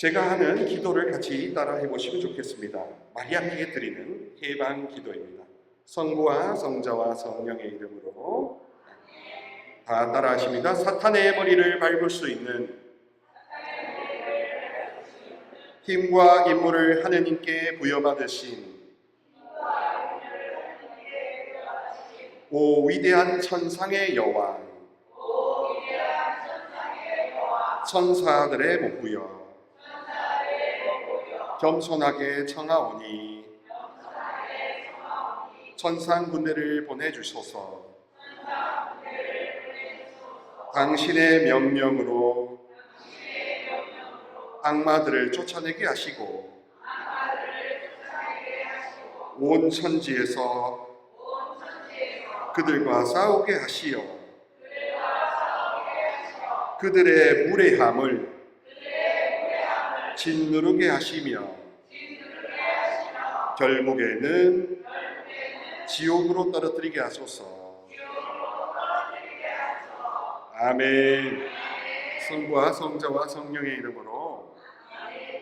제가 하는 기도를 같이 따라 해 보시면 좋겠습니다. 마리아께 드리는 해방 기도입니다. 성부와 성자와 성령의 이름으로 다 따라하십니다. 사탄의 머리를 밟을 수 있는 힘과 임무를 하느님께 부여받으신 오 위대한 천상의 여왕 천사들의 모후여 겸손하게 청하오니 천상 군대를 보내주소서. 당신의 명령으로 악마들을 쫓아내게 하시고 온 천지에서 그들과 싸우게 하시어. 그들의 무례함을 짓누르게 하시며 결국에는 지옥으로 떨어뜨리게 하소서. 아멘. 성부와 성자와 성령의 이름으로